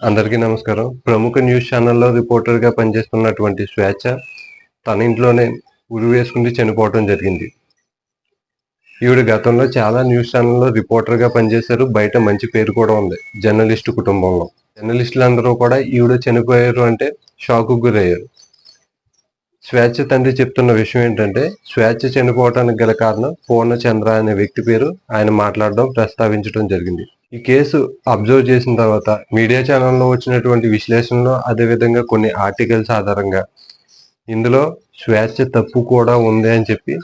అందరికీ నమస్కారం. ప్రముఖ న్యూస్ ఛానల్లో రిపోర్టర్గా పనిచేస్తున్నటువంటి స్వేచ్ఛ తన ఇంట్లోనే ఉరి వేసుకుని చనిపోవడం జరిగింది. ఈవిడ గతంలో చాలా న్యూస్ ఛానల్లో రిపోర్టర్గా పనిచేశారు. బయట మంచి పేరు కూడా ఉంది జర్నలిస్టు కుటుంబంలో. జర్నలిస్టులందరూ కూడా ఈవిడ చనిపోయారు అంటే షాకు గురయ్యారు. స్వేచ్ఛ తండ్రి చెప్తున్న విషయం ఏంటంటే స్వేచ్ఛ చనిపోవటానికి గల కారణం పూర్ణచంద్ర అనే వ్యక్తి పేరు ఆయన మాట్లాడడం ప్రస్తావించడం జరిగింది. ఈ కేసు అబ్జర్వ్ చేసిన తర్వాత మీడియా ఛానల్లో వచ్చినటువంటి విశ్లేషణలో అదేవిధంగా కొన్ని ఆర్టికల్స్ ఆధారంగా. ఇందులో స్వేచ్ఛ తప్పు కూడా ఉంది అని చెప్పి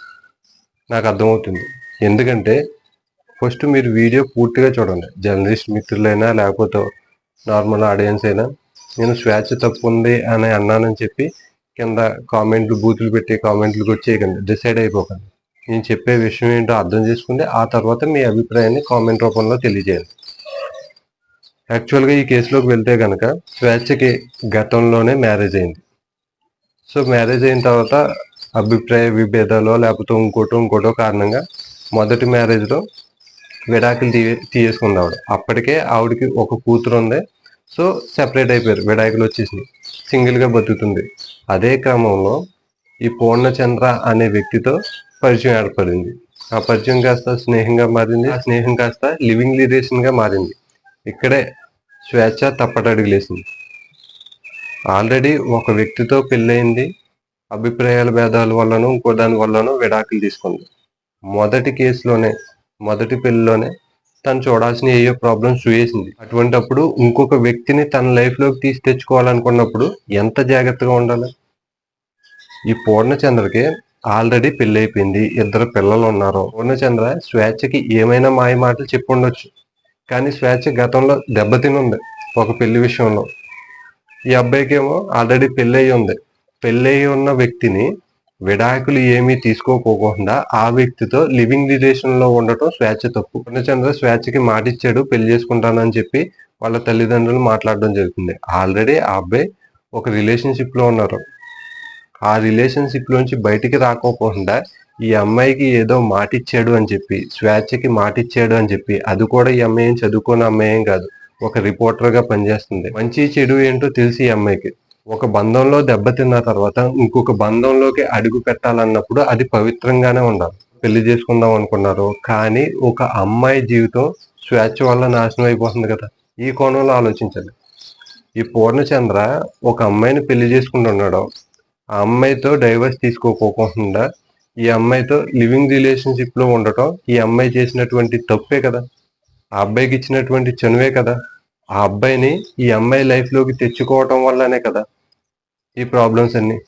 నాకు అర్థమవుతుంది. ఎందుకంటే ఫస్ట్ మీరు వీడియో పూర్తిగా చూడండి. జర్నలిస్ట్ మిత్రులైనా లేకపోతే నార్మల్ ఆడియన్స్ అయినా నేను స్వేచ్ఛ తప్పు ఉంది అని అన్నానని చెప్పి కింద కామెంట్లు బూతులు పెట్టి కామెంట్లు కూడా చేయకండి. డిసైడ్ అయిపోకండి. నేను చెప్పే విషయం ఏంటో అర్థం చేసుకుంటే ఆ తర్వాత మీ అభిప్రాయాన్ని కామెంట్ రూపంలో తెలియజేయండి. యాక్చువల్గా ఈ కేసులోకి వెళ్తే కనుక స్వేచ్ఛకి గతంలోనే మ్యారేజ్ అయింది. సో మ్యారేజ్ అయిన తర్వాత అభిప్రాయ విభేదాలు లేకపోతే ఇంకోటో ఇంకోటో కారణంగా మొదటి మ్యారేజ్లో విడాకులు తీ తీయేసుకుంది ఆవిడ అప్పటికే ఆవిడకి ఒక కూతురు ఉంది. సో సెపరేట్ అయిపోయారు. విడాకులు వచ్చేసింది సింగిల్గా బతుకుతుంది. అదే క్రమంలో ఈ పూర్ణచంద్ర అనే వ్యక్తితో పరిచయం ఏర్పడింది. ఆ పరిచయం కాస్త స్నేహంగా మారింది. ఆ స్నేహం కాస్త లివింగ్ రిలేషన్గా మారింది. ఇక్కడే స్వేచ్ఛ తప్పటడుగులేసింది. ఆల్రెడీ ఒక వ్యక్తితో పెళ్ళయింది. అభిప్రాయాల భేదాల వల్లనో ఇంకో దాని వల్లనూ విడాకులు తీసుకుంది. మొదటి కేసులోనే మొదటి పెళ్ళిలోనే తను చూడాల్సిన ఏయో ప్రాబ్లమ్స్ చూసేసింది అటువంటప్పుడు ఇంకొక వ్యక్తిని తన లైఫ్లోకి తీసి తెచ్చుకోవాలనుకున్నప్పుడు ఎంత జాగ్రత్తగా ఉండాలి? ఈ పూర్ణచంద్రకి ఆల్రెడీ పెళ్ళైపోయింది. అయిపోయింది ఇద్దరు పిల్లలు ఉన్నారు పూర్ణచంద్ర స్వేచ్ఛకి ఏమైనా మాయ మాటలు చెప్పుండొచ్చు కానీ స్వేచ్ఛ గతంలో దెబ్బతినుంది ఒక పెళ్ళి విషయంలో. ఈ అబ్బాయికి ఏమో ఆల్రెడీ పెళ్ళయి ఉంది పెళ్ళయి ఉన్న వ్యక్తిని విడాకులు ఏమీ తీసుకోకోకుండా ఆ వ్యక్తితో లివింగ్ రిలేషన్లో ఉండటం స్వేచ్ఛ తప్పు. పూర్ణచంద్ర స్వేచ్ఛకి మాట ఇచ్చాడు పెళ్ళి చేసుకుంటానని చెప్పి వాళ్ళ తల్లిదండ్రులు మాట్లాడడం జరుగుతుంది. ఆల్రెడీ ఆ అబ్బాయి ఒక రిలేషన్షిప్లో ఉన్నారు. ఆ రిలేషన్షిప్లోంచి బయటికి రాకోకుండా ఈ అమ్మాయికి ఏదో మాటిచ్చాడు అని చెప్పి స్వేచ్ఛకి మాటిచ్చాడు అని చెప్పి అది కూడా ఈ అమ్మాయి ఏం చదువుకున్న అమ్మాయి ఏం కాదు. ఒక రిపోర్టర్గా పనిచేస్తుంది. మంచి చెడు ఏంటో తెలిసి ఈ అమ్మాయికి. ఒక బంధంలో దెబ్బతిన్న తర్వాత ఇంకొక బంధంలోకి అడుగు పెట్టాలన్నప్పుడు అది పవిత్రంగానే ఉండాలి. పెళ్ళి చేసుకుందాం అనుకున్నారు. కానీ ఒక అమ్మాయి జీవితం స్వేచ్ఛ వల్ల నాశనం అయిపోతుంది కదా. ఈ కోణంలో ఆలోచించండి. ఈ పూర్ణచంద్ర ఒక అమ్మాయిని పెళ్ళి చేసుకుంటున్నాడు. ఆ అమ్మాయితో డైవర్స్ తీసుకోకోకుండా ఈ అమ్మాయితో లివింగ్ రిలేషన్షిప్లో ఉండటం ఈ అమ్మాయి చేసినటువంటి తప్పే కదా. ఆ అబ్బాయికి ఇచ్చినటువంటి చనువే కదా. ఆ అబ్బాయిని ఈ అమ్మాయి లైఫ్లోకి తెచ్చుకోవటం వల్లనే కదా ఈ ప్రాబ్లమ్స్ అన్ని.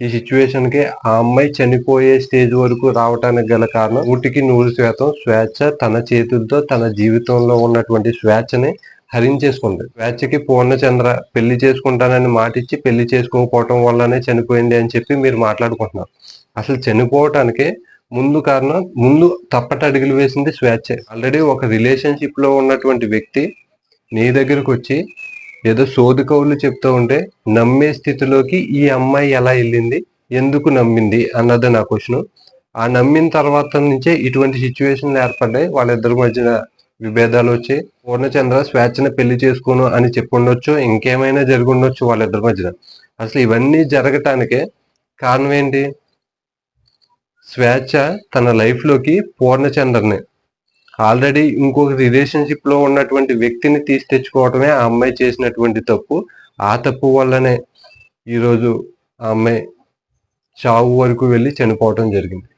ఈ సిచ్యువేషన్కి ఆ అమ్మాయి చనిపోయే స్టేజ్ వరకు రావటానికి గల కారణం నూటికి నూరు శాతం స్వేచ్ఛ తన చేతులతో తన జీవితంలో ఉన్నటువంటి స్వేచ్ఛని హరించేసుకుంది. స్వేచ్ఛకి పూర్ణచంద్ర పెళ్ళి చేసుకుంటానని మాటిచ్చి పెళ్ళి చేసుకోకపోవటం వల్లనే చనిపోయింది అని చెప్పి మీరు మాట్లాడుకుంటున్నారు. అసలు చనిపోవటానికి ముందు కారణం ముందు తప్పట అడుగులు వేసింది స్వేచ్ఛ. ఆల్రెడీ ఒక రిలేషన్షిప్లో ఉన్నటువంటి వ్యక్తి నీ దగ్గరకు వచ్చి ఏదో సోది కవులు చెప్తూ ఉంటే నమ్మే స్థితిలోకి ఈ అమ్మాయి ఎలా వెళ్ళింది ఎందుకు నమ్మింది అన్నది నా క్వశ్చన్ ఆ నమ్మిన తర్వాత నుంచే ఇటువంటి సిచ్యువేషన్లు ఏర్పడ్డాయి. వాళ్ళిద్దరి మధ్యన విభేదాలు వచ్చి పూర్ణచంద్ర స్వేచ్ఛను పెళ్ళి చేసుకోను అని చెప్పుండొచ్చు ఇంకేమైనా జరిగి ఉండొచ్చు వాళ్ళిద్దరి మధ్యన. అసలు ఇవన్నీ జరగటానికే కారణం ఏంటి? స్వేచ్ఛ తన లైఫ్లోకి పూర్ణచంద్రని. ఆల్రెడీ ఇంకొక రిలేషన్షిప్లో ఉన్నటువంటి వ్యక్తిని తీసి తెచ్చుకోవటమే ఆ అమ్మాయి చేసినటువంటి తప్పు. ఆ తప్పు వల్లనే ఈరోజు ఆ అమ్మాయి చావు వరకు వెళ్ళి చనిపోవటం జరిగింది.